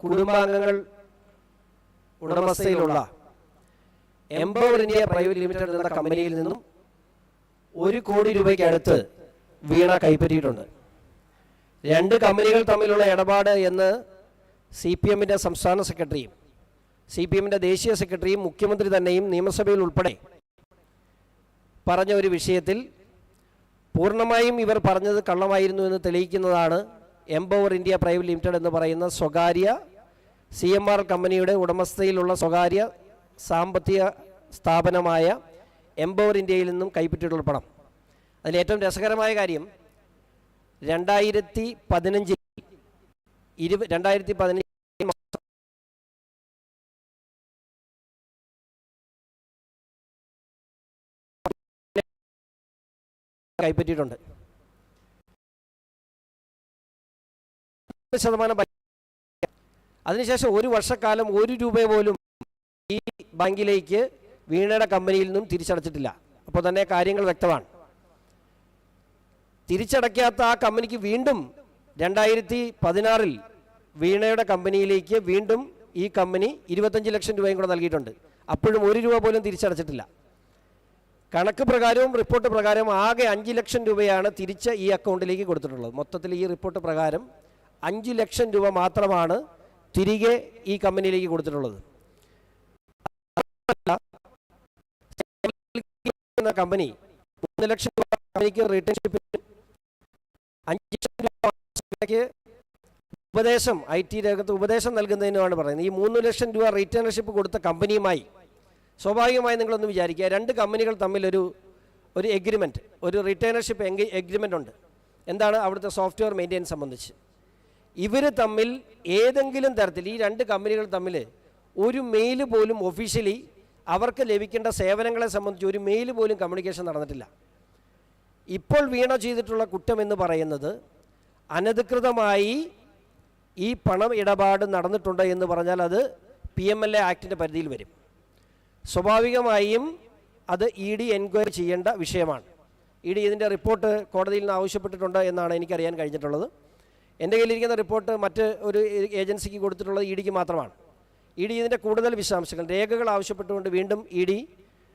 കുടുംബാംഗങ്ങൾ ഉടമസ്ഥയിലുള്ള empower India private limited എന്ന കമ്പനിയിൽ നിന്നും ഒരു കോടി രൂപയ്ക്ക് അടുത്ത് വീണ കൈപ്പറ്റിയിട്ടുണ്ട്. രണ്ട് കമ്പനികൾ തമ്മിലുള്ള ഇടപാട് എന്ന് സി പി എമ്മിന്റെ സംസ്ഥാന സെക്രട്ടറിയും സി പി എമ്മിന്റെ ദേശീയ സെക്രട്ടറിയും മുഖ്യമന്ത്രി തന്നെയും നിയമസഭയിൽ ഉൾപ്പെടെ പറഞ്ഞ ഒരു വിഷയത്തിൽ പൂർണമായും ഇവർ പറഞ്ഞത് കള്ളമായിരുന്നു എന്ന് തെളിയിക്കുന്നതാണ് എംപവർ ഇന്ത്യ പ്രൈവറ്റ് ലിമിറ്റഡ് എന്ന് പറയുന്ന സ്വകാര്യ സി എം ആർ കമ്പനിയുടെ ഉടമസ്ഥയിലുള്ള സ്വകാര്യ സാമ്പത്തിക സ്ഥാപനമായ എംപവർ ഇന്ത്യയിൽ നിന്നും കൈപ്പറ്റിയിട്ടുള്ള പണം. അതിൽ ഏറ്റവും രസകരമായ കാര്യം രണ്ടായിരത്തി പതിനഞ്ചിൽ ഇരുപ രണ്ടായിരത്തി പതിനഞ്ച് കൈപ്പറ്റിയിട്ടുണ്ട്. ശതമാനം അതിനുശേഷം ഒരു വർഷക്കാലം ഒരു രൂപ പോലും ഈ ബാങ്കിലേക്ക് വീണയുടെ കമ്പനിയിൽ നിന്നും തിരിച്ചടച്ചിട്ടില്ല. അപ്പോൾ തന്നെ കാര്യങ്ങൾ വ്യക്തമാണ്. തിരിച്ചടയ്ക്കാത്ത ആ കമ്പനിക്ക് വീണ്ടും രണ്ടായിരത്തി പതിനാറിൽ വീണയുടെ കമ്പനിയിലേക്ക് വീണ്ടും ഈ കമ്പനി ഇരുപത്തഞ്ച് ലക്ഷം രൂപയും കൂടെ നൽകിയിട്ടുണ്ട്. അപ്പോഴും ഒരു രൂപ പോലും തിരിച്ചടച്ചിട്ടില്ല. കണക്ക് പ്രകാരവും റിപ്പോർട്ട് പ്രകാരവും ആകെ അഞ്ച് ലക്ഷം രൂപയാണ് തിരിച്ച് ഈ അക്കൗണ്ടിലേക്ക് കൊടുത്തിട്ടുള്ളത്. മൊത്തത്തിൽ ഈ റിപ്പോർട്ട് പ്രകാരം അഞ്ച് ലക്ഷം രൂപ മാത്രമാണ് തിരികെ ഈ കമ്പനിയിലേക്ക് കൊടുത്തിട്ടുള്ളത്. എന്ന കമ്പനി മൂന്ന് ലക്ഷം രൂപ കമ്പനിക്ക് റിട്ടേൺഷിപ്പിന് അഞ്ച് ലക്ഷം രൂപയ്ക്ക് ഉപദേശം ഐ ടി രംഗത്ത് ഉപദേശം നൽകുന്നതിനുമാണ് പറയുന്നത്. ഈ മൂന്ന് ലക്ഷം രൂപ റിട്ടേൺഷിപ്പ് കൊടുത്ത കമ്പനിയുമായി സ്വാഭാവികമായി നിങ്ങളൊന്ന് വിചാരിക്കുക രണ്ട് കമ്പനികൾ തമ്മിലൊരു ഒരു എഗ്രിമെന്റ് ഒരു റിട്ടേണർഷിപ്പ് എഗ്രിമെന്റ് ഉണ്ട്. എന്താണ് അവിടുത്തെ സോഫ്റ്റ്വെയർ മെയിന്റെയിൻ സംബന്ധിച്ച്? ഇവർ തമ്മിൽ ഏതെങ്കിലും തരത്തിൽ ഈ രണ്ട് കമ്പനികൾ തമ്മിൽ ഒരു മെയിൽ പോലും ഒഫീഷ്യലി അവർക്ക് ലഭിക്കേണ്ട സേവനങ്ങളെ സംബന്ധിച്ച് ഒരു മെയിൽ പോലും കമ്മ്യൂണിക്കേഷൻ നടന്നിട്ടില്ല. ഇപ്പോൾ വീണ ചെയ്തിട്ടുള്ള കുറ്റം എന്ന് പറയുന്നത് അനധികൃതമായി ഈ പണം ഇടപാട് നടന്നിട്ടുണ്ട് എന്ന് പറഞ്ഞാൽ അത് പി എം എൽ എ ആക്ടിന്റെ പരിധിയിൽ വരും. സ്വാഭാവികമായും അത് ഇ ഡി എൻക്വയറി ചെയ്യേണ്ട വിഷയമാണ്. ഇ ഡി ഇതിന്റെ റിപ്പോർട്ട് കോടതിയിൽ നിന്ന് ആവശ്യപ്പെട്ടിട്ടുണ്ട് എന്നാണ് എനിക്കറിയാൻ കഴിഞ്ഞിട്ടുള്ളത്. എന്റെ കയ്യിലിരിക്കുന്ന റിപ്പോർട്ട് മറ്റ് ഒരു ഏജൻസിക്ക് കൊടുത്തിട്ടുള്ളത് ഇ ഡിക്ക് മാത്രമാണ്. ഇ ഡി ഇതിന്റെ കൂടുതൽ വിശദാംശങ്ങൾ രേഖകൾ ആവശ്യപ്പെട്ടുകൊണ്ട് വീണ്ടും ഇ ഡി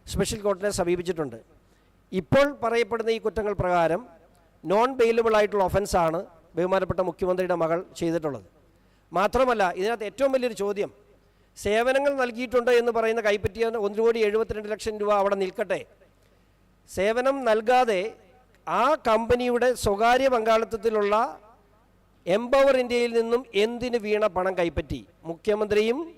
സ്പെഷ്യൽ കോർട്ടിനെ സമീപിച്ചിട്ടുണ്ട്. ഇപ്പോൾ പറയപ്പെടുന്ന ഈ കുറ്റങ്ങൾ പ്രകാരം നോൺ ബെയിലബിൾ ആയിട്ടുള്ള ഒഫൻസാണ് ബഹുമാനപ്പെട്ട മുഖ്യമന്ത്രിയുടെ മകൾ ചെയ്തിട്ടുള്ളത്. മാത്രമല്ല ഇതിനകത്ത് ഏറ്റവും വലിയൊരു ചോദ്യം സേവനങ്ങൾ നൽകിയിട്ടുണ്ട് എന്ന് പറയുന്ന കൈപ്പറ്റിയ ഒന്ന് കോടി എഴുപത്തിരണ്ട് ലക്ഷം രൂപ അവിടെ നിൽക്കട്ടെ. സേവനം നൽകാതെ ആ കമ്പനിയുടെ സ്വകാര്യ പങ്കാളിത്തത്തിലുള്ള എംപവർ ഇന്ത്യയിൽ നിന്നും എന്തിന് വീണ പണം കൈപ്പറ്റി? മുഖ്യമന്ത്രിയും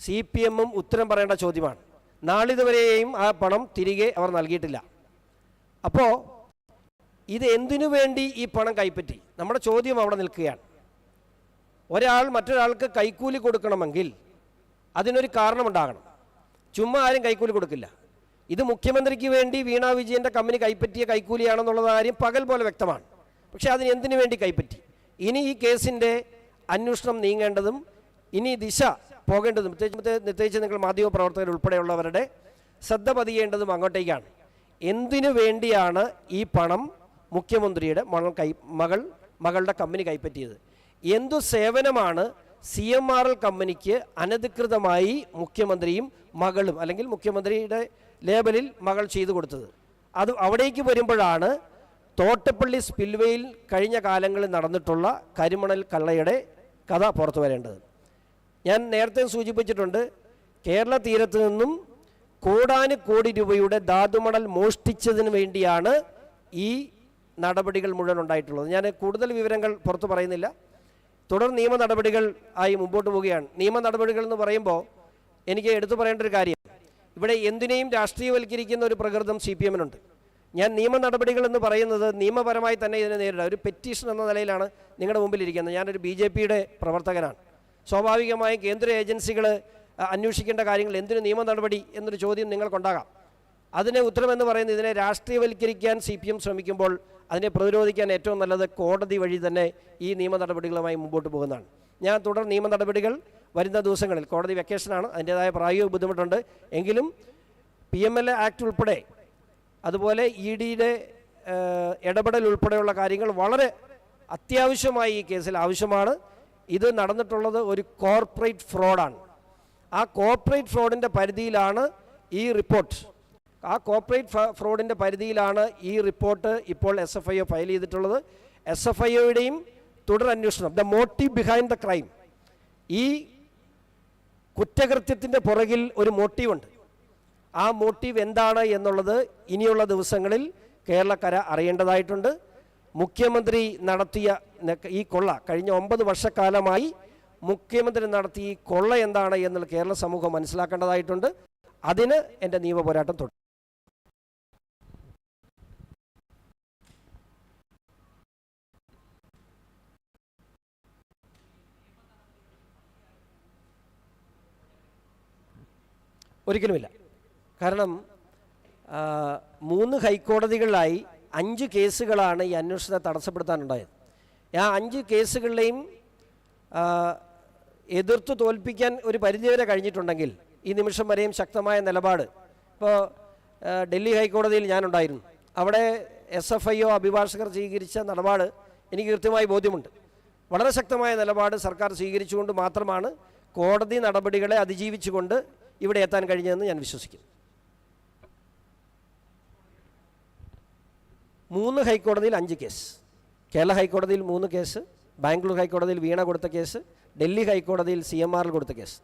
സി പി എമ്മും ഉത്തരം പറയേണ്ട ചോദ്യമാണ്. നാളിതുവരെയും ആ പണം തിരികെ അവർ നൽകിയിട്ടില്ല. അപ്പോൾ ഇത് എന്തിനു വേണ്ടി ഈ പണം കൈപ്പറ്റി? നമ്മുടെ ചോദ്യം അവിടെ നിൽക്കുകയാണ്. ഒരാൾ മറ്റൊരാൾക്ക് കൈക്കൂലി കൊടുക്കണമെങ്കിൽ അതിനൊരു കാരണമുണ്ടാകണം. ചുമ്മാ ആരും കൈക്കൂലി കൊടുക്കില്ല. ഇത് മുഖ്യമന്ത്രിക്ക് വേണ്ടി വീണ വിജയന്റെ കമ്പനി കൈപ്പറ്റിയ കൈക്കൂലിയാണെന്നുള്ള കാര്യം പകൽ പോലെ വ്യക്തമാണ്. പക്ഷേ അതിന് എന്തിനു വേണ്ടി കൈപ്പറ്റി? ഇനി ഈ കേസിന്റെ അന്വേഷണം നീങ്ങേണ്ടതും ഇനി ദിശ പോകേണ്ടതും പ്രത്യേകിച്ച് നിങ്ങൾ മാധ്യമ പ്രവർത്തകർ ഉൾപ്പെടെയുള്ളവരുടെ ശ്രദ്ധ പതിയേണ്ടതും അങ്ങോട്ടേക്കാണ്. എന്തിനു വേണ്ടിയാണ് ഈ പണം മുഖ്യമന്ത്രിയുടെ മകൾ കൈ മകൾ മകളുടെ കമ്പനി കൈപ്പറ്റിയത്? എന്തു സേവനമാണ് സി എം ആർ എൽ കമ്പനിക്ക് അനധികൃതമായി മുഖ്യമന്ത്രിയും മകളും അല്ലെങ്കിൽ മുഖ്യമന്ത്രിയുടെ ലേബലിൽ മകൾ ചെയ്തു കൊടുത്തത്? അത് അവിടേക്ക് വരുമ്പോഴാണ് തോട്ടപ്പള്ളി സ്പിൽവേയിൽ കഴിഞ്ഞ കാലങ്ങളിൽ നടന്നിട്ടുള്ള കരിമണൽ കള്ളയുടെ കഥ പുറത്തു വരേണ്ടത്. ഞാൻ നേരത്തെ സൂചിപ്പിച്ചിട്ടുണ്ട് കേരള തീരത്ത് നിന്നും കോടാനുകോടി രൂപയുടെ ധാതുമണൽ മോഷ്ടിച്ചതിന് വേണ്ടിയാണ് ഈ നടപടികൾ മുഴുവൻ ഉണ്ടായിട്ടുള്ളത്. ഞാൻ കൂടുതൽ വിവരങ്ങൾ പുറത്തു പറയുന്നില്ല. തുടർ നിയമ നടപടികൾ ആയി മുമ്പോട്ട് പോവുകയാണ്. നിയമ നടപടികൾ എന്ന് പറയുമ്പോൾ എനിക്ക് എടുത്തു പറയേണ്ട ഒരു കാര്യം. ഇവിടെ എന്തിനേയും രാഷ്ട്രീയവൽക്കരിക്കുന്ന ഒരു പ്രകൃതം സി പി എമ്മിനുണ്ട്. ഞാൻ നിയമ നടപടികൾ എന്ന് പറയുന്നത് നിയമപരമായി തന്നെ ഇതിനെ നേരിടുക ഒരു പെറ്റീഷൻ എന്ന നിലയിലാണ് നിങ്ങളുടെ മുമ്പിൽ ഇരിക്കുന്നത് ഞാനൊരു ബി ജെ പിയുടെ പ്രവർത്തകനാണ്. സ്വാഭാവികമായും കേന്ദ്ര ഏജൻസികൾ അന്വേഷിക്കേണ്ട കാര്യങ്ങൾ എന്തിനു നിയമ നടപടി എന്നൊരു ചോദ്യം നിങ്ങൾക്കുണ്ടാകാം. അതിന് ഉത്തരമെന്ന് പറയുന്നത് ഇതിനെ രാഷ്ട്രീയവൽക്കരിക്കാൻ സി പി എം ശ്രമിക്കുമ്പോൾ അതിനെ പ്രതിരോധിക്കാൻ ഏറ്റവും നല്ലത് കോടതി വഴി തന്നെ ഈ നിയമ നടപടികളുമായി മുമ്പോട്ട് പോകുന്നതാണ്. ഞാൻ തുടർ നിയമ നടപടികൾ വരുന്ന ദിവസങ്ങളിൽ കോടതി വെക്കേഷനാണ് അതിന്റേതായ പ്രായോഗിക ബുദ്ധിമുട്ടുണ്ട്. എങ്കിലും P M L A act ഉൾപ്പെടെ അതുപോലെ ഇ ഡിയുടെ ഇടപെടൽ ഉൾപ്പെടെയുള്ള കാര്യങ്ങൾ വളരെ അത്യാവശ്യമായി ഈ കേസിൽ ആവശ്യമാണ്. ഇത് നടന്നിട്ടുള്ളത് ഒരു കോർപ്പറേറ്റ് ഫ്രോഡാണ്. ആ കോർപ്പറേറ്റ് ഫ്രോഡിന്റെ പരിധിയിലാണ് ഈ റിപ്പോർട്ട്. ആ കോർപ്പറേറ്റ് ഫ്രോഡിന്റെ പരിധിയിലാണ് ഈ റിപ്പോർട്ട് ഇപ്പോൾ S F I O file ചെയ്തിട്ടുള്ളത്. എസ് എഫ് ഐ ഒയുടെയും തുടർ അന്വേഷണം the motive behind the crime. ഈ കുറ്റകൃത്യത്തിന്റെ പുറകിൽ ഒരു മോട്ടീവുണ്ട്. ആ മോട്ടീവ് എന്താണ് എന്നുള്ളത് ഇനിയുള്ള ദിവസങ്ങളിൽ കേരളക്കര അറിയേണ്ടതായിട്ടുണ്ട്. മുഖ്യമന്ത്രി നടത്തിയ ഈ കൊള്ള കഴിഞ്ഞ ഒമ്പത് വർഷക്കാലമായി മുഖ്യമന്ത്രി നടത്തിയ ഈ കൊള്ള എന്താണ് എന്നുള്ള കേരള സമൂഹം മനസ്സിലാക്കേണ്ടതായിട്ടുണ്ട്. അതിന് എന്റെ നിയമ പോരാട്ടം തുടരും ഒരിക്കലുമില്ല. കാരണം മൂന്ന് ഹൈക്കോടതികളിലായി അഞ്ച് കേസുകളാണ് ഈ അന്വേഷണത്തെ തടസ്സപ്പെടുത്താനുണ്ടായത്. ആ അഞ്ച് കേസുകളിലെയും എതിർത്ത് തോൽപ്പിക്കാൻ ഒരു പരിധിവരെ കഴിഞ്ഞിട്ടുണ്ടെങ്കിൽ ഈ നിമിഷം വരെയും ശക്തമായ നിലപാട്. ഇപ്പോൾ ഡൽഹി ഹൈക്കോടതിയിൽ ഞാനുണ്ടായിരുന്നു. അവിടെ എസ് എഫ് ഐ ഒ അഭിഭാഷകർ സ്വീകരിച്ച നിലപാട് എനിക്ക് കൃത്യമായി ബോധ്യമുണ്ട്. വളരെ ശക്തമായ നിലപാട് സർക്കാർ സ്വീകരിച്ചുകൊണ്ട് മാത്രമാണ് കോടതി നടപടികളെ അതിജീവിച്ചുകൊണ്ട് ഇവിടെ എത്താൻ കഴിഞ്ഞതെന്ന് ഞാൻ വിശ്വസിക്കുന്നു. മൂന്ന് ഹൈക്കോടതിയിൽ അഞ്ച് കേസ്. കേരള ഹൈക്കോടതിയിൽ മൂന്ന് കേസ് ബാംഗ്ലൂർ ഹൈക്കോടതിയിൽ വീണ കൊടുത്ത കേസ് ഡൽഹി ഹൈക്കോടതിയിൽ സി എം ആറിൽ കൊടുത്ത കേസ്.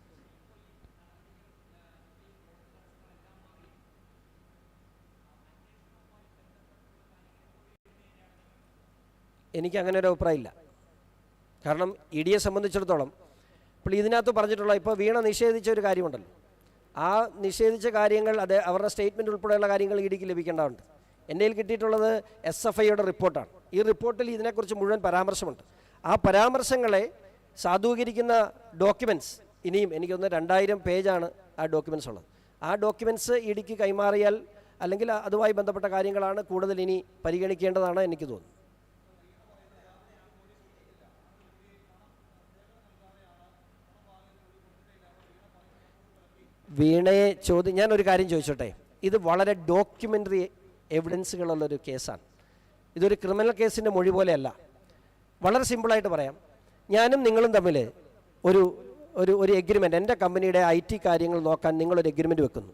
എനിക്ക് അങ്ങനെ ഒരു അഭിപ്രായമില്ല. കാരണം ഇ ഡിയെ സംബന്ധിച്ചിടത്തോളം ഇപ്പോൾ ഇതിനകത്ത് പറഞ്ഞിട്ടുള്ള ഇപ്പോൾ വീണ നിഷേധിച്ച ഒരു കാര്യമുണ്ടല്ലോ. ആ നിഷേധിച്ച കാര്യങ്ങൾ അതെ അവരുടെ സ്റ്റേറ്റ്മെന്റ് ഉൾപ്പെടെയുള്ള കാര്യങ്ങൾ ഇ ഡിക്ക് ലഭിക്കേണ്ടതുണ്ട്. എന്റെ കിട്ടിയിട്ടുള്ളത് എസ് എഫ് ഐയുടെ റിപ്പോർട്ടാണ്. ഈ റിപ്പോർട്ടിൽ ഇതിനെക്കുറിച്ച് മുഴുവൻ പരാമർശമുണ്ട്. ആ പരാമർശങ്ങളെ സാധൂകരിക്കുന്ന ഡോക്യുമെന്റ്സ് ഇനിയും എനിക്കൊന്ന് രണ്ടായിരം പേജാണ് ആ ഡോക്യുമെന്റ്സ് ഉള്ളത്. ആ ഡോക്യുമെന്റ്സ് ഇ ഡിക്ക് കൈമാറിയാൽ അല്ലെങ്കിൽ അതുമായി ബന്ധപ്പെട്ട കാര്യങ്ങളാണ് കൂടുതൽ ഇനി പരിഗണിക്കേണ്ടതാണ് എനിക്ക് തോന്നുന്നു വീണയെ ചോദ്യം ഞാനൊരു കാര്യം ചോദിച്ചോട്ടെ? ഇത് വളരെ ഡോക്യുമെന്ററി എവിഡൻസുകളുള്ളൊരു കേസാണ്. ഇതൊരു ക്രിമിനൽ കേസിന്റെ മൊഴി പോലെയല്ല. വളരെ സിമ്പിളായിട്ട് പറയാം. ഞാനും നിങ്ങളും തമ്മിൽ ഒരു ഒരു ഒരു എഗ്രിമെന്റ് എന്റെ കമ്പനിയുടെ ഐ ടി കാര്യങ്ങൾ നോക്കാൻ നിങ്ങളൊരു എഗ്രിമെന്റ് വെക്കുന്നു.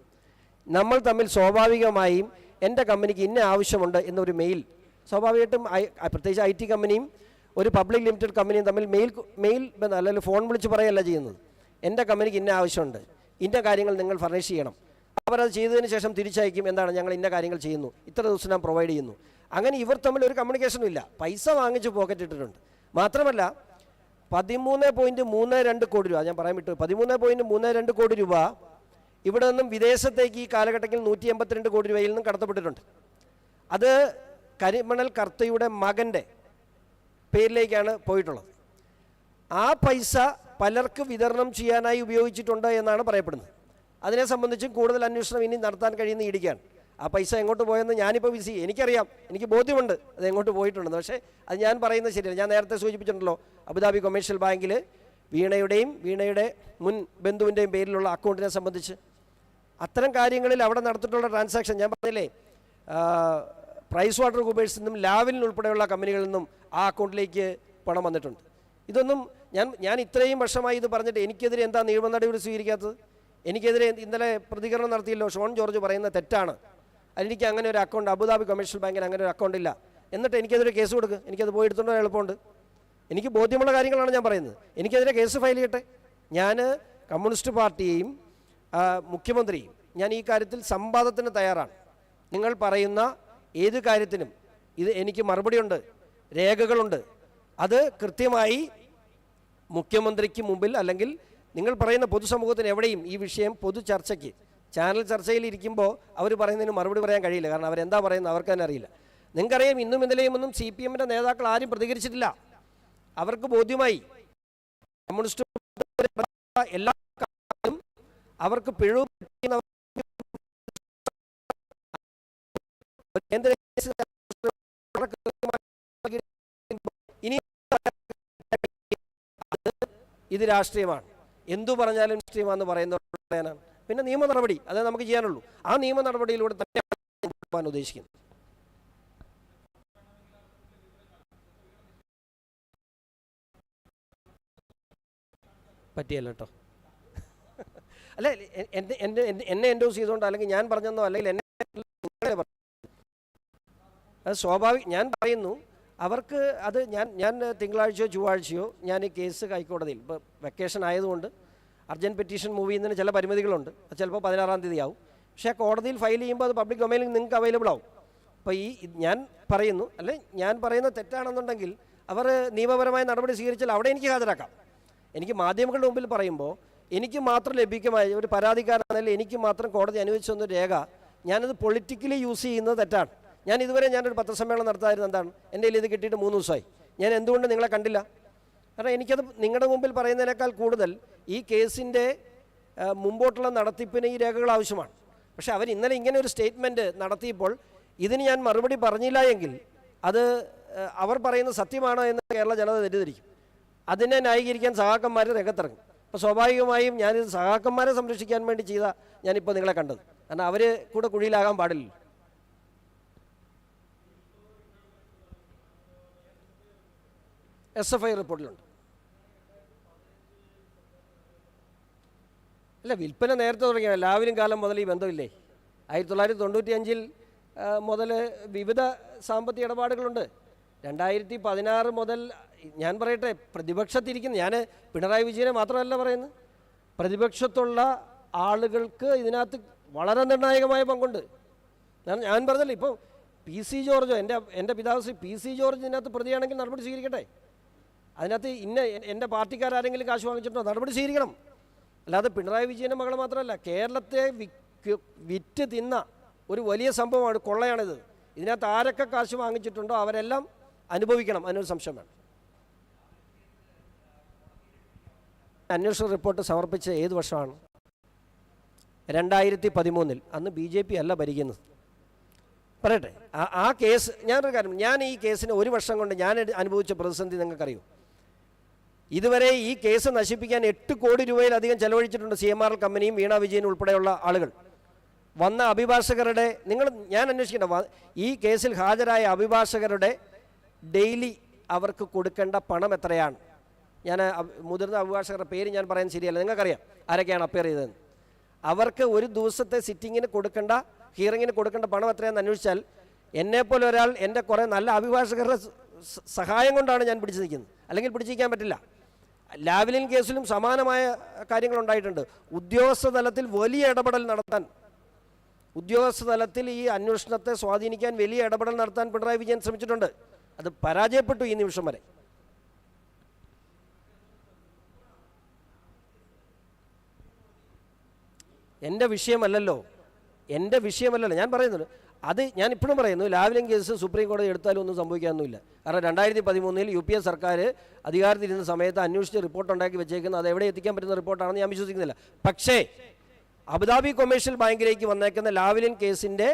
നമ്മൾ തമ്മിൽ സ്വാഭാവികമായും എന്റെ കമ്പനിക്ക് ഇന്ന ആവശ്യമുണ്ട് എന്നൊരു മെയിൽ സ്വാഭാവികമായിട്ടും പ്രത്യേകിച്ച് ഐ ടി കമ്പനിയും ഒരു പബ്ലിക് ലിമിറ്റഡ് കമ്പനിയും തമ്മിൽ മെയിൽ മെയിൽ അല്ലെങ്കിൽ ഫോൺ വിളിച്ച് പറയല്ല ചെയ്യുന്നത്. എന്റെ കമ്പനിക്ക് ഇന്ന ആവശ്യമുണ്ട്. ഇന്ന കാര്യങ്ങൾ നിങ്ങൾ ഫർണിഷ് ചെയ്യണം. അവരത് ചെയ്തതിന് ശേഷം തിരിച്ചയക്കും എന്താണ് ഞങ്ങൾ ഇന്ന കാര്യങ്ങൾ ചെയ്യുന്നു. ഇത്ര ദിവസം ഞാൻ പ്രൊവൈഡ് ചെയ്യുന്നു. അങ്ങനെ ഇവർ തമ്മിൽ ഒരു കമ്മ്യൂണിക്കേഷനും ഇല്ല. പൈസ വാങ്ങിച്ച് പോക്കറ്റ് ഇട്ടിട്ടുണ്ട്. മാത്രമല്ല പതിമൂന്ന് പോയിന്റ് മൂന്ന് രണ്ട് കോടി രൂപ ഞാൻ പറയാൻ വിട്ടു പതിമൂന്ന് പോയിന്റ് മൂന്ന് രണ്ട് കോടി രൂപ ഇവിടെ നിന്നും വിദേശത്തേക്ക് ഈ കാലഘട്ടത്തിൽ നൂറ്റി എൺപത്തിരണ്ട് കോടി രൂപയിൽ നിന്നും കടത്തപ്പെട്ടിട്ടുണ്ട്. അത് കരിമണൽ കർത്തയുടെ മകന്റെ പേരിലേക്കാണ് പോയിട്ടുള്ളത്. ആ പൈസ പലർക്ക് വിതരണം ചെയ്യാനായി ഉപയോഗിച്ചിട്ടുണ്ട് എന്നാണ് പറയപ്പെടുന്നത്. അതിനെ സംബന്ധിച്ചും കൂടുതൽ അന്വേഷണം ഇനി നടത്താൻ കഴിയുന്ന ഇടിക്കാണ്. ആ പൈസ എങ്ങോട്ട് പോയെന്ന് ഞാനിപ്പോൾ വിസി എനിക്കറിയാം. എനിക്ക് ബോധ്യമുണ്ട് അത് എങ്ങോട്ട് പോയിട്ടുണ്ടെന്ന്. പക്ഷേ അത് ഞാൻ പറയുന്നത് ശരിയാണ് ഞാൻ നേരത്തെ സൂചിപ്പിച്ചിട്ടുണ്ടല്ലോ അബുദാബി കൊമേഴ്ഷ്യൽ ബാങ്കിൽ വീണയുടെയും വീണയുടെ മുൻ ബന്ധുവിന്റെയും പേരിലുള്ള അക്കൗണ്ടിനെ സംബന്ധിച്ച് അത്തരം കാര്യങ്ങളിൽ അവിടെ നടത്തിയിട്ടുള്ള ട്രാൻസാക്ഷൻ ഞാൻ പറഞ്ഞില്ലേ പ്രൈസ് വാട്ടർ കൂപ്പേഴ്സിൽ നിന്നും ലാവിൽ ഉൾപ്പെടെയുള്ള കമ്പനികളിൽ നിന്നും ആ അക്കൗണ്ടിലേക്ക് പണം വന്നിട്ടുണ്ട്. ഇതൊന്നും ഞാൻ ഞാൻ ഇത്രയും വർഷമായി ഇത് പറഞ്ഞിട്ട് എനിക്കെതിരെ എന്താ നിയമ നടപടി സ്വീകരിക്കാത്തത്? എനിക്കെതിരെ ഇന്നലെ പ്രതികരണം നടത്തിയല്ലോ. ഷോൺ ജോർജ് പറയുന്ന തെറ്റാണ്. എനിക്ക് അങ്ങനെ ഒരു അക്കൗണ്ട് അബുദാബി കൊമേഴ്ഷ്യൽ ബാങ്കിന് അങ്ങനെ ഒരു അക്കൗണ്ട് ഇല്ല. എന്നിട്ട് എനിക്കെതിരെ കേസ് കൊടുക്കുക എനിക്കത് പോയി എടുത്തുകൊണ്ട് വരാൻ എളുപ്പമുണ്ട്. എനിക്ക് ബോധ്യമുള്ള കാര്യങ്ങളാണ് ഞാൻ പറയുന്നത്. എനിക്കെതിരെ കേസ് ഫയൽ ചെയ്യട്ടെ. ഞാൻ കമ്മ്യൂണിസ്റ്റ് പാർട്ടിയെയും മുഖ്യമന്ത്രിയും ഞാൻ ഈ കാര്യത്തിൽ സംവാദത്തിന് തയ്യാറാണ്. നിങ്ങൾ പറയുന്ന ഏത് കാര്യത്തിനും ഇത് എനിക്ക് മറുപടിയുണ്ട്. രേഖകളുണ്ട്. അത് കൃത്യമായി മുഖ്യമന്ത്രിക്ക് മുമ്പിൽ അല്ലെങ്കിൽ നിങ്ങൾ പറയുന്ന പൊതുസമൂഹത്തിന് എവിടെയും ഈ വിഷയം പൊതു ചർച്ചയ്ക്ക് ചാനൽ ചർച്ചയിൽ ഇരിക്കുമ്പോൾ അവർ പറയുന്നതിന് മറുപടി പറയാൻ കഴിയില്ല. കാരണം അവരെന്താ പറയുന്നത് അവർക്ക് തന്നെ അറിയില്ല. നിങ്ങൾക്കറിയാം ഇന്നും ഇന്നലെയും ഒന്നും സി പി എമ്മിന്റെ നേതാക്കൾ ആരും പ്രതികരിച്ചിട്ടില്ല. അവർക്ക് ബോധ്യമായി. കമ്മ്യൂണിസ്റ്റ് എല്ലാ അവർക്ക് പിഴവ് ഇനി ഇത് രാഷ്ട്രീയമാണ്. എന്തു പറഞ്ഞാലും പറയുന്നത് പറയാനാണ് പിന്നെ നിയമ നടപടി അതേ നമുക്ക് ചെയ്യാനുള്ളൂ. ആ നിയമ നടപടിയിലൂടെ തന്നെയാണ് ഉദ്ദേശിക്കുന്നത്. പറ്റിയല്ല കേട്ടോ അല്ല എന്റെ എന്നെ എൻഡോസ് ചെയ്തുകൊണ്ട് അല്ലെങ്കിൽ ഞാൻ പറഞ്ഞെന്നോ അല്ലെങ്കിൽ എന്നെ അത് സ്വാഭാവിക ഞാൻ പറയുന്നു അവർക്ക് അത് ഞാൻ ഞാൻ തിങ്കളാഴ്ചയോ ചൊവ്വാഴ്ചയോ ഞാൻ ഈ കേസ് ഹൈക്കോടതിയിൽ ഇപ്പോൾ വെക്കേഷൻ ആയതുകൊണ്ട് അർജന്റ് പെറ്റീഷൻ മൂവ് ചെയ്യുന്നതിന് ചില പരിമിതികളുണ്ട്. അത് ചിലപ്പോൾ പതിനാറാം തീയതി ആവും പക്ഷേ കോടതിയിൽ ഫയൽ ചെയ്യുമ്പോൾ അത് പബ്ലിക് ഡൊമൈനിൽ നിങ്ങൾക്ക് അവൈലബിൾ ആവും. അപ്പോൾ ഈ ഞാൻ പറയുന്നു അല്ലെ ഞാൻ പറയുന്ന തെറ്റാണെന്നുണ്ടെങ്കിൽ അവർ നിയമപരമായ നടപടി സ്വീകരിച്ചാൽ അവിടെ എനിക്ക് ഹാജരാക്കാം. എനിക്ക് മാധ്യമങ്ങളുടെ മുമ്പിൽ പറയുമ്പോൾ എനിക്ക് മാത്രം ലഭിക്കുമായ ഒരു പരാതിക്കാരനെങ്കിൽ എനിക്ക് മാത്രം കോടതി അനുവദിച്ചു തന്ന രേഖ ഞാനത് പൊളിറ്റിക്കലി യൂസ് ചെയ്യുന്നത് തെറ്റാണ്. ഞാൻ ഇതുവരെ ഞാനൊരു പത്രസമ്മേളനം നടത്തായിരുന്നു എന്താണ്? എന്റെ കയ്യിൽ ഇത് കിട്ടിയിട്ട് മൂന്ന് ദിവസമായി. ഞാൻ എന്തുകൊണ്ട് നിങ്ങളെ കണ്ടില്ല? കാരണം എനിക്കത് നിങ്ങളുടെ മുമ്പിൽ പറയുന്നതിനേക്കാൾ കൂടുതൽ ഈ കേസിന്റെ മുമ്പോട്ടുള്ള നടത്തിപ്പിന് ഈ രേഖകൾ ആവശ്യമാണ്. പക്ഷേ അവർ ഇന്നലെ ഇങ്ങനെ ഒരു സ്റ്റേറ്റ്മെന്റ് നടത്തിയപ്പോൾ ഇതിന് ഞാൻ മറുപടി പറഞ്ഞില്ല എങ്കിൽ അത് അവർ പറയുന്ന സത്യമാണോ എന്ന് കേരള ജനത തെറ്റിദ്ധരിക്കും. അതിനെ ന്യായീകരിക്കാൻ സഹാക്കന്മാർ രംഗത്തിറങ്ങും. അപ്പോൾ സ്വാഭാവികമായും ഞാനിത് സഹാക്കന്മാരെ സംരക്ഷിക്കാൻ വേണ്ടി ചെയ്ത ഞാനിപ്പോൾ നിങ്ങളെ കണ്ടത്. കാരണം അവർ കൂടെ കുഴിയിലാകാൻ പാടില്ല എസ് എഫ് ഐ റിപ്പോർട്ടിലുണ്ട്. അല്ല വിൽപ്പന നേരത്തെ തുടങ്ങിയ എല്ലാവരും കാലം മുതൽ ഈ ബന്ധമില്ലേ? ആയിരത്തി തൊള്ളായിരത്തി തൊണ്ണൂറ്റി അഞ്ചിൽ മുതൽ വിവിധ സാമ്പത്തിക ഇടപാടുകളുണ്ട്. രണ്ടായിരത്തി പതിനാറ് മുതൽ ഞാൻ പറയട്ടെ പ്രതിപക്ഷത്തിരിക്കുന്ന. ഞാൻ പിണറായി വിജയനെ മാത്രമല്ല പറയുന്നത്. പ്രതിപക്ഷത്തുള്ള ആളുകൾക്ക് ഇതിനകത്ത് വളരെ നിർണായകമായ പങ്കുണ്ട്. ഞാൻ പറഞ്ഞല്ലോ ഇപ്പോൾ പി സി ജോർജോ എന്റെ എന്റെ പിതാവ് പി സി ജോർജ് ഇതിനകത്ത് പ്രതിയാണെങ്കിൽ നടപടി സ്വീകരിക്കട്ടെ? അതിനകത്ത് ഇന്ന എന്റെ പാർട്ടിക്കാരെങ്കിലും കാശ് വാങ്ങിച്ചിട്ടുണ്ടോ? നടപടി സ്വീകരിക്കണം. അല്ലാതെ പിണറായി വിജയന്റെ മകൾ മാത്രമല്ല കേരളത്തെ വിറ്റ് തിന്ന ഒരു വലിയ സംഭവമാണ് കൊള്ളയാണിത്. ഇതിനകത്ത് ആരൊക്കെ കാശ് വാങ്ങിച്ചിട്ടുണ്ടോ അവരെല്ലാം അനുഭവിക്കണം. അതിനൊരു സംശയം വേണം. അന്വേഷണ റിപ്പോർട്ട് സമർപ്പിച്ച ഏത് വർഷമാണ്? രണ്ടായിരത്തി പതിമൂന്നിൽ അന്ന് ബി ജെ പി അല്ല ഭരിക്കുന്നത്. പറയട്ടെ ആ കേസ് ഞാനൊരു കാര്യം ഞാൻ ഈ കേസിന് ഒരു വർഷം കൊണ്ട് ഞാൻ അനുഭവിച്ച പ്രതിസന്ധി നിങ്ങൾക്കറിയോ? ഇതുവരെ ഈ കേസ് നശിപ്പിക്കാൻ എട്ട് കോടി രൂപയിലധികം ചെലവഴിച്ചിട്ടുണ്ട് സി എം ആർ എൽ കമ്പനിയും വീണ വിജയൻ ഉൾപ്പെടെയുള്ള ആളുകൾ. വന്ന അഭിഭാഷകരുടെ നിങ്ങൾ ഞാൻ അന്വേഷിക്കേണ്ട ഈ കേസിൽ ഹാജരായ അഭിഭാഷകരുടെ ഡെയിലി അവർക്ക് കൊടുക്കേണ്ട പണം എത്രയാണ്? ഞാൻ മുതിർന്ന അഭിഭാഷകരുടെ പേര് ഞാൻ പറയാൻ ശരിയല്ല. നിങ്ങൾക്കറിയാം ആരൊക്കെയാണ് അപ്പിയർ ചെയ്തതെന്ന്. അവർക്ക് ഒരു ദിവസത്തെ സിറ്റിങ്ങിന് കൊടുക്കേണ്ട ഹിയറിങ്ങിന് കൊടുക്കേണ്ട പണം എത്രയാണെന്ന് അന്വേഷിച്ചാൽ എന്നെപ്പോലെ ഒരാൾ എന്റെ കുറേ നല്ല അഭിഭാഷകരുടെ സഹായം കൊണ്ടാണ് ഞാൻ പിടിച്ചു നിൽക്കുന്നത്. അല്ലെങ്കിൽ പിടിച്ചിരിക്കാൻ പറ്റില്ല. ലാവ്ലിൻ കേസിലും സമാനമായ കാര്യങ്ങൾ ഉണ്ടായിട്ടുണ്ട് ഉദ്യോഗസ്ഥ തലത്തിൽ വലിയ ഇടപെടൽ നടത്താൻ ഉദ്യോഗസ്ഥ തലത്തിൽ ഈ അന്വേഷണത്തെ സ്വാധീനിക്കാൻ വലിയ ഇടപെടൽ നടത്താൻ പിണറായി വിജയൻ ശ്രമിച്ചിട്ടുണ്ട്. അത് പരാജയപ്പെട്ടു ഈ നിമിഷം വരെ. എന്റെ വിഷയമല്ലല്ലോ. എന്റെ വിഷയമല്ലല്ലോ. ഞാൻ പറയുന്നത് അത് ഞാൻ ഇപ്പോഴും പറയുന്നു ലാവ്ലിൻ കേസ് സുപ്രീം കോടതി എടുത്താലും ഒന്നും സംഭവിക്കാനൊന്നുമില്ല. കാരണം രണ്ടായിരത്തി പതിമൂന്നിൽ യു പി എ സർക്കാർ അധികാരത്തിലിരുന്ന സമയത്ത് അന്വേഷിച്ച് റിപ്പോർട്ട് ഉണ്ടാക്കി വെച്ചേക്കുന്നത് അത് എവിടെ എത്തിക്കാൻ പറ്റുന്ന റിപ്പോർട്ടാണെന്ന് ഞാൻ വിശ്വസിക്കുന്നില്ല. പക്ഷേ അബുദാബി കൊമേഴ്ഷ്യൽ ബാങ്കിലേക്ക് വന്നേക്കുന്ന ലാവ്ലിൻ കേസിന്റെ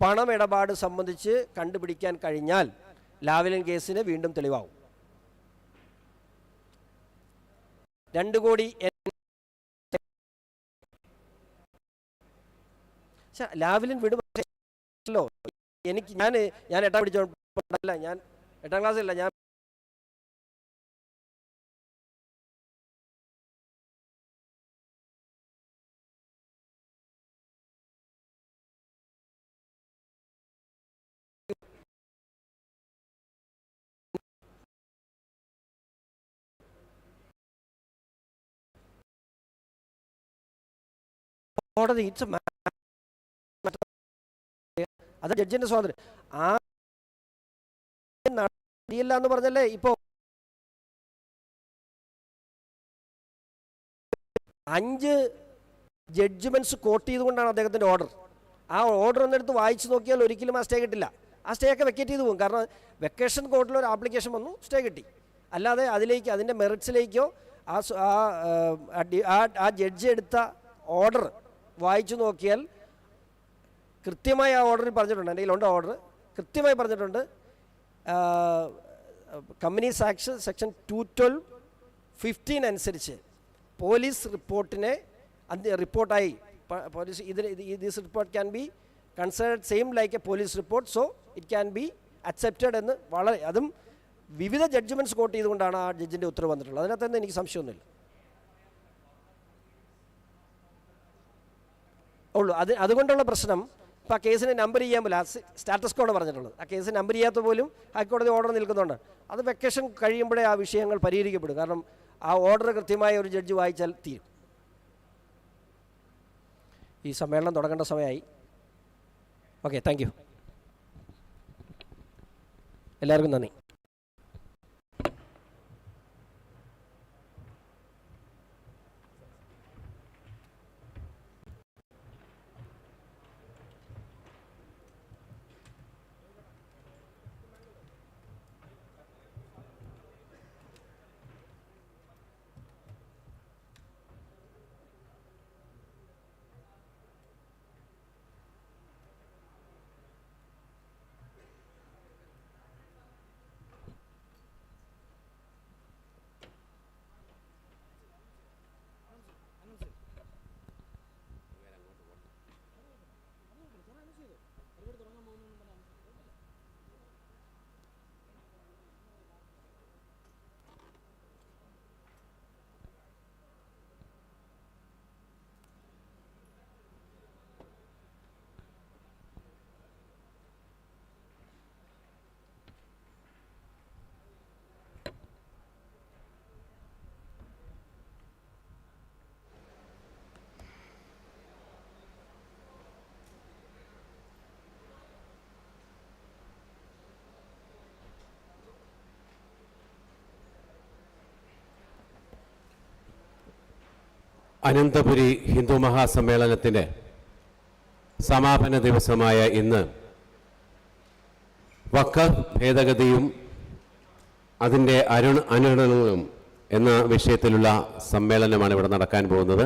പണമിടപാട് സംബന്ധിച്ച് കണ്ടുപിടിക്കാൻ കഴിഞ്ഞാൽ ലാവ്ലിൻ കേസിന് വീണ്ടും തെളിവാകും രണ്ട് കോടി ലാവ്ലിൻ ശ്ശെ, വിടുമല്ലോ എനിക്ക് ഞാൻ ഞാൻ എട്ടാം പിടിച്ചോണ്ടല്ല ഞാൻ എട്ടാം ക്ലാസ്സിലല്ല ഞാൻ കോടതി ഇറ്റ്സ് അത് ജഡ്ജിന്റെ സ്വാതന്ത്ര്യം. ആ നടത്തിയില്ല എന്ന് പറഞ്ഞല്ലേ ഇപ്പോ? അഞ്ച് ജഡ്ജ്മെന്റ്സ് കോട്ട് ചെയ്തുകൊണ്ടാണ് അദ്ദേഹത്തിന്റെ ഓർഡർ. ആ ഓർഡർ ഒന്നെടുത്ത് വായിച്ചു നോക്കിയാൽ ഒരിക്കലും ആ സ്റ്റേ കിട്ടില്ല. ആ സ്റ്റേ ഒക്കെ വെക്കേറ്റ് ചെയ്തു പോകും. കാരണം വെക്കേഷൻ കോർട്ടിൽ ഒരു ആപ്ലിക്കേഷൻ വന്നു സ്റ്റേ കിട്ടി. അല്ലാതെ അതിലേക്ക് അതിന്റെ മെറിറ്റ്സിലേക്കോ ആ ആ, ജഡ്ജി എടുത്ത ഓർഡർ വായിച്ചു നോക്കിയാൽ കൃത്യമായി ആ ഓർഡറിൽ പറഞ്ഞിട്ടുണ്ട്. എന്റെ ഉണ്ട് ഓർഡർ. കൃത്യമായി പറഞ്ഞിട്ടുണ്ട്. Companies sanction section two twelve fifteen അനുസരിച്ച് പോലീസ് റിപ്പോർട്ടിനെ റിപ്പോർട്ടായി. പോലീസ് ഇതിന് this report can be considered same like a police report. So it can be accepted എന്ന് വളരെ അതും വിവിധ ജഡ്ജ്മെന്റ്സ് കോട്ട് ചെയ്തുകൊണ്ടാണ് ആ ജഡ്ജിന്റെ ഉത്തരവ് വന്നിട്ടുള്ളത്. അതിനകത്തൊന്നും എനിക്ക് സംശയമൊന്നുമില്ല. ഉള്ളൂ. അത് അതുകൊണ്ടുള്ള പ്രശ്നം ഇപ്പോൾ ആ കേസിന് നമ്പർ ചെയ്യാൻ പോലും സ്റ്റാറ്റസ് കോഡ് പറഞ്ഞിട്ടുള്ളത്. ആ കേസ് നമ്പർ ചെയ്യാത്ത പോലും ഹൈക്കോടതി ഓർഡർ നിൽക്കുന്നുണ്ട്. അത് വെക്കേഷൻ കഴിയുമ്പോഴേ ആ വിഷയങ്ങൾ പരിഹരിക്കപ്പെടും. കാരണം ആ ഓർഡർ കൃത്യമായ ഒരു ജഡ്ജ് വായിച്ചാൽ തീരും. ഈ സമ്മേളനം തുടങ്ങേണ്ട സമയമായി. ഓക്കെ താങ്ക് എല്ലാവർക്കും നന്ദി. അനന്തപുരി ഹിന്ദു മഹാസമ്മേളനത്തിന്റെ സമാപന ദിവസമായ ഇന്ന് വക്ക ഭേദഗതിയും അതിന്റെ അരുൺ അനുരണങ്ങളും എന്ന വിഷയത്തിലുള്ള സമ്മേളനമാണ് ഇവിടെ നടക്കാൻ പോകുന്നത്.